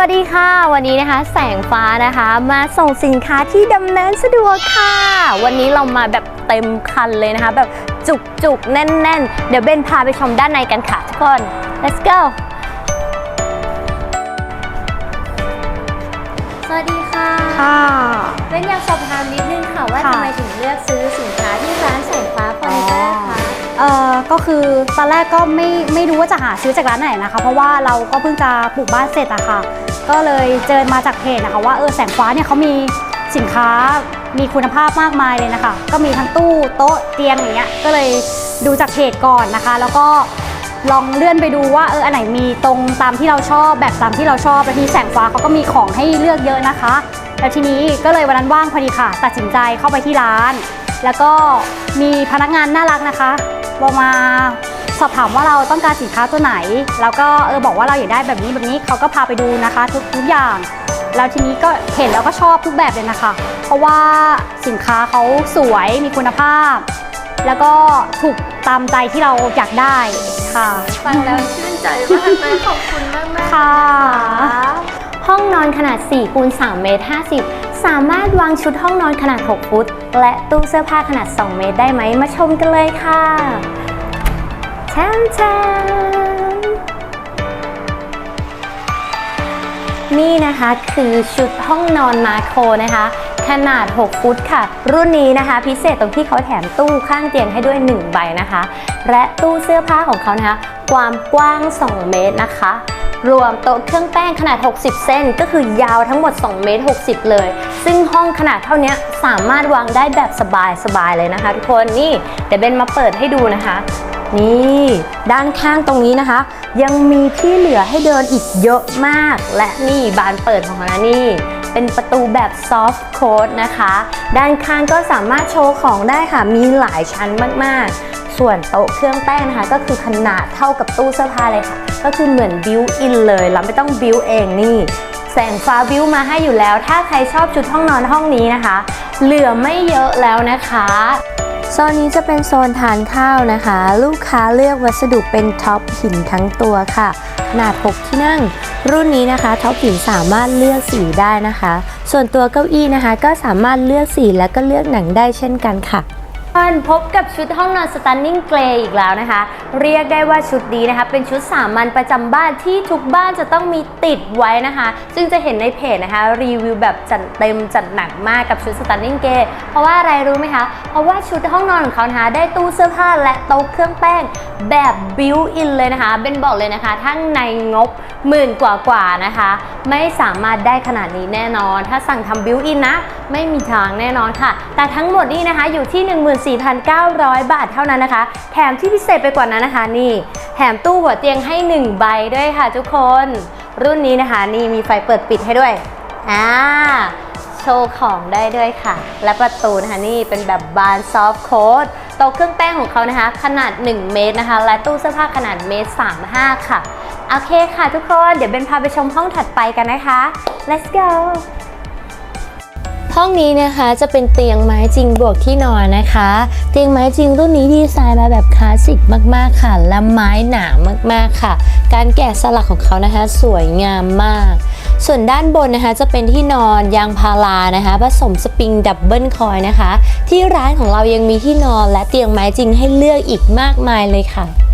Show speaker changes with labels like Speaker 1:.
Speaker 1: วัสดีค่ะ วันนี้นะคะแสงฟ้านะคะมาส่งสินค้าที่ดำเนินสะดวกค่ะ วันนี้เรามาแบบเต็มคันเลยนะคะ แบบจุกๆ แน่นๆ เดี๋ยวเบนพาไปชมด้านในกันค่ะทุกคน let's go สวัสดีค่ะ
Speaker 2: ค่ะ
Speaker 1: เบนอยากสอบถามนิดนึงค่ะว่า
Speaker 2: ค่ะ
Speaker 1: ทำไมถึงเลือกซื้อสินค้าที่ร้านแสงฟ้าเฟอร์นิเจอร์คะ
Speaker 2: เอ่อก็คือตอนแรกก็ไม่ไม่รู้ว่าจะหาซื้อจากร้านไหนนะคะ เพราะว่าเราก็เพิ่งจะปลูกบ้านเสร็จอะค่ะ ก็เลยเจอมาจากเพจนะคะว่าเออแสงฟ้าเนี่ยเขามีสินค้ามีคุณภาพมากมายเลยนะคะ ก็มีทั้งตู้โต๊ะเตียงอย่างเงี้ยก็เลยดูจากเพจก่อนนะคะ แล้วก็ลองเลื่อนไปดูว่าเอออันไหนมีตรงตามที่เราชอบแบบตามที่เราชอบแล้วทีนี้แสงฟ้าเขาก็มีของให้เลือกเยอะนะคะ แล้วทีนี้ก็เลยวันนั้นว่างพอดีค่ะ ตัดสินใจเข้าไปที่ร้าน แล้วก็มีพนักงานน่ารักนะคะเรามา สอบถามว่าเราต้องการสินค้าตัวไหน แล้วก็เออบอกว่าเราอยากได้แบบนี้แบบนี้เขาก็พาไปดูนะคะ ทุกทุกอย่างแล้วทีนี้ก็เห็นแล้วก็ชอบทุกแบบเลยนะคะ เพราะว่าสินค้าเขาสวยมีคุณภาพ แล้วก็ถูกตามใจที่เราอยากได้ค่ะ
Speaker 1: ฟังแล้วชื่นใจมากเลยขอบคุณมากมาก
Speaker 2: ค่ะ
Speaker 1: ห้องนอนขนาด4คูณ3เมตร50 สามารถวางชุดห้องนอนขนาด 6 ฟุต และตู้เสื้อผ้าขนาด 2 เมตรได้ไหมมาชมกันเลยค่ะแชมแชนี่นะคะคือชุดห้องนอนมาโครนะคะ ขนาด 6 ฟุตค่ะ รุ่นนี้นะคะ พิเศษตรงที่เขาแถมตู้ข้างเตียงให้ด้วย 1 ใบนะคะ และตู้เสื้อผ้าของเขานะคะ ความกว้าง 2 เมตรนะคะรวมโต๊ะเครื่องแป้งขนาด 60เซนก็คือยาวทั้งหมด 2 เมตร 60 เลย ซึ่งห้องขนาดเท่านี้สามารถวางได้แบบสบายๆเลยนะคะ ทุกคน นี่เดี๋ยวเบนมาเปิดให้ดูนะคะ นี่ด้านข้างตรงนี้นะคะ ยังมีที่เหลือให้เดินอีกเยอะมาก และนี่บานเปิดของเขานะนี่เป็นประตูแบบซอฟต์โค้ดนะคะ ด้านข้างก็สามารถโชว์ของได้ค่ะ มีหลายชั้นมากๆ ส่วนโต๊ะเครื่องแป้งนะคะ ก็คือขนาดเท่ากับตู้เสื้อผ้าเลยค่ะ ก็คือเหมือนบิวอินเลย เราไม่ต้องบิวเองนี่ แสงฟ้าบิวมาให้อยู่แล้ว ถ้าใครชอบชุดห้องนอนห้องนี้นะคะ เหลือไม่เยอะแล้วนะคะ โซนนี้จะเป็นโซนทานข้าวนะคะ ลูกค้าเลือกวัสดุเป็นท็อปหินทั้งตัวค่ะ ขนาด 6 ที่นั่ง รุ่นนี้นะคะท็อปหินสามารถเลือกสีได้นะคะ ส่วนตัวเก้าอี้นะคะ ก็สามารถเลือกสีและก็เลือกหนังได้เช่นกันค่ะ พบกับชุดห้องนอน Stunning Grey อีกแล้วนะคะ เรียกได้ว่าชุดนี้นะคะ เป็นชุดสามัญประจำบ้านที่ทุกบ้านจะต้องมีติดไว้นะคะ ซึ่งจะเห็นในเพจนะคะ รีวิวแบบจัดเต็มจัดหนักมากกับชุด Stunning Grey เพราะว่าอะไรรู้ไหมคะ เพราะว่าชุดห้องนอนของเขานะคะได้ตู้เสื้อผ้าและโต๊ะเครื่องแป้งแบบบิวอินเลยนะคะเบนบอกเลยนะคะทั้งในงบหมื่นกว่ากว่านะคะ ไม่สามารถได้ขนาดนี้แน่นอน ถ้าสั่งทำบิวอินนะไม่มีทางแน่นอนค่ะ แต่ทั้งหมดนี่นะคะอยู่ที่4,900 บาทเท่านั้นนะคะ แถมที่พิเศษไปกว่านั้นนะคะนี่ แถมตู้หัวเตียงให้ 1 ใบด้วยค่ะทุกคน รุ่นนี้นะคะนี่มีไฟเปิดปิดให้ด้วยอ่าโชว์ของได้ด้วยค่ะ และประตูนะคะนี่เป็นแบบบานซอฟต์โค้ดโต๊ะเครื่องแป้งของเขานะคะ ขนาด 1 เมตรนะคะ และตู้เสื้อผ้าขนาดเมตร 35 ค่ะ โอเคค่ะทุกคน เดี๋ยวเบนพาไปชมห้องถัดไปกันนะคะ let's go ห้องนี้นะคะจะเป็นเตียงไม้จริงบวกที่นอนนะคะ เตียงไม้จริงรุ่นนี้ดีไซน์มาแบบคลาสสิกมากๆค่ะ และไม้หนามากๆค่ะ การแกะสลักของเขานะคะ สวยงามมาก ส่วนด้านบนนะคะจะเป็นที่นอนยางพารานะคะ ผสมสปริงดับเบิลคอยนะคะ ที่ร้านของเรายังมีที่นอนและเตียงไม้จริงให้เลือกอีกมากมายเลยค่ะ